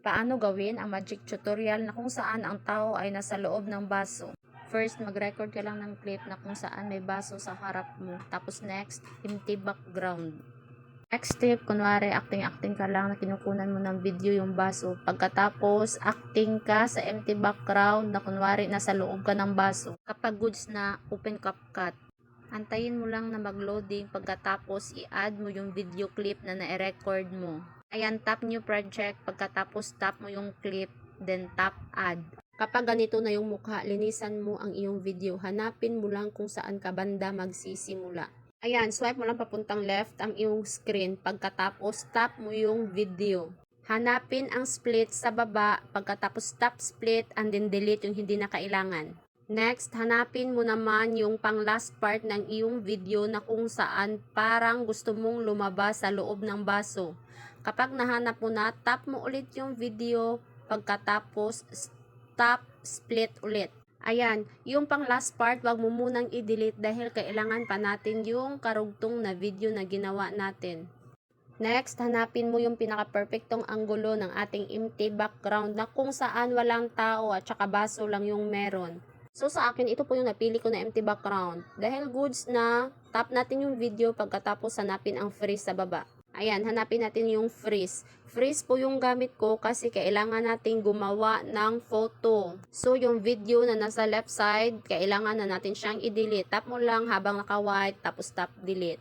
Paano gawin ang magic tutorial na kung saan ang tao ay nasa loob ng baso? First, mag-record ka lang ng clip na kung saan may baso sa harap mo. Tapos next, empty background. Next step, kunwari acting-acting ka lang na kinukunan mo ng video yung baso. Pagkatapos, acting ka sa empty background na kunwari nasa loob ka ng baso. Kapag goods na, open CapCut. Antayin mo lang na mag-loading pagkatapos i-add mo yung video clip na na-record mo. Ayan, tap new project. Pagkatapos tap mo yung clip, then tap add. Kapag ganito na yung mukha, linisan mo ang iyong video. Hanapin mo lang kung saan ka banda magsisimula. Ayan, swipe mo lang papuntang left ang iyong screen. Pagkatapos tap mo yung video. Hanapin ang split sa baba. Pagkatapos tap split and then delete yung hindi na kailangan. Next, hanapin mo naman yung pang last part ng iyong video na kung saan parang gusto mong lumabas sa loob ng baso. Kapag nahanap mo na, tap mo ulit yung video, pagkatapos stop split ulit. Ayan, yung pang last part, wag mo munang i-delete dahil kailangan pa natin yung karugtong na video na ginawa natin. Next, hanapin mo yung pinaka-perfectong anggulo ng ating empty background na kung saan walang tao at saka baso lang yung meron. So sa akin, ito po yung napili ko na empty background. Dahil goods na, tap natin yung video pagkatapos hanapin ang freeze sa baba. Ayan, hanapin natin yung freeze. Freeze po yung gamit ko kasi kailangan natin gumawa ng photo. So, yung video na nasa left side, kailangan na natin siyang i-delete. Tap mo lang habang naka-white, tapos tap delete.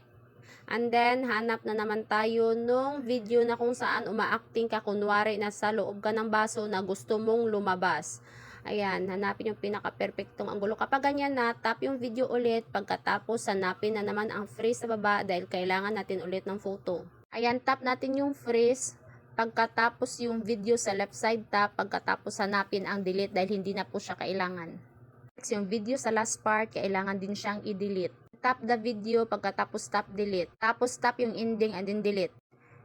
And then, hanap na naman tayo nung video na kung saan umaacting ka kunwari nasa loob ka ng baso na gusto mong lumabas. Ayan, hanapin yung pinaka-perfectong anggulo. Kapag ganyan na, tap yung video ulit. Pagkatapos, hanapin na naman ang freeze sa baba dahil kailangan natin ulit ng photo. Ayan, tap natin yung freeze. Pagkatapos yung video sa left side tap, pagkatapos hanapin ang delete dahil hindi na po siya kailangan. Next, yung video sa last part, kailangan din siyang i-delete. Tap the video, pagkatapos tap delete. Tapos tap yung ending and then delete.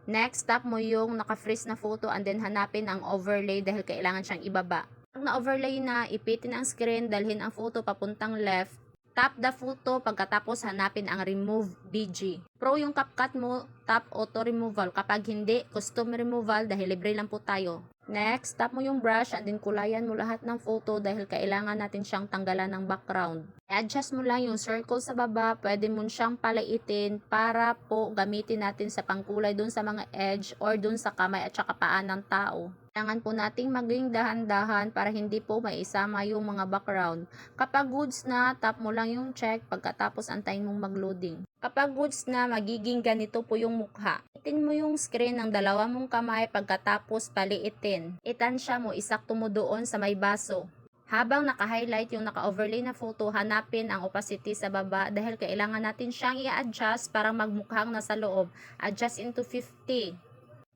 Next, tap mo yung naka-freeze na photo and then hanapin ang overlay dahil kailangan siyang ibaba. Pag na-overlay na, ipitin ang screen, dalhin ang photo papuntang left. Tap the photo, pagkatapos hanapin ang remove BG. Pro yung CapCut mo, tap auto removal. Kapag hindi, custom removal dahil libre lang po tayo. Next, tap mo yung brush and then kulayan mo lahat ng photo dahil kailangan natin siyang tanggalan ng background. I-adjust mo lang yung circle sa baba, pwede mo siyang palaitin para po gamitin natin sa pangkulay dun sa mga edge or dun sa kamay at saka paa ng tao. Kailangan po nating maging dahan-dahan para hindi po maisama yung mga background. Kapag goods na, tap mo lang yung check pagkatapos antayin mong mag-loading. Kapag goods na, magiging ganito po yung mukha. Itin mo yung screen ng dalawa mong kamay pagkatapos paliitin. Itansya mo, isakto mo doon sa may baso. Habang naka-highlight yung naka-overlay na photo, hanapin ang opacity sa baba dahil kailangan natin siyang i-adjust para magmukhang nasa loob. Adjust into 50.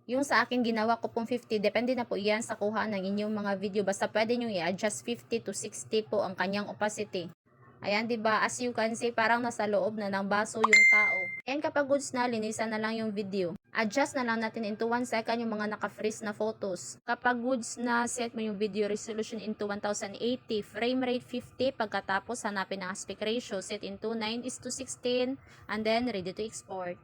Yung sa akin ginawa ko pong 50, depende na po yan sa kuha ng inyong mga video. Basta pwede nyo i-adjust 50 to 60 po ang kanyang opacity. Ayan, 'di ba? As you can see, parang nasa loob na ng baso yung tao. And kapag goods na, linisan na lang yung video. Adjust na lang natin into 1 second yung mga naka-freeze na photos. Kapag goods na, set mo yung video resolution into 1080, frame rate 50, pagkatapos hanapin ang aspect ratio, set into 9 is to 16, and then ready to export.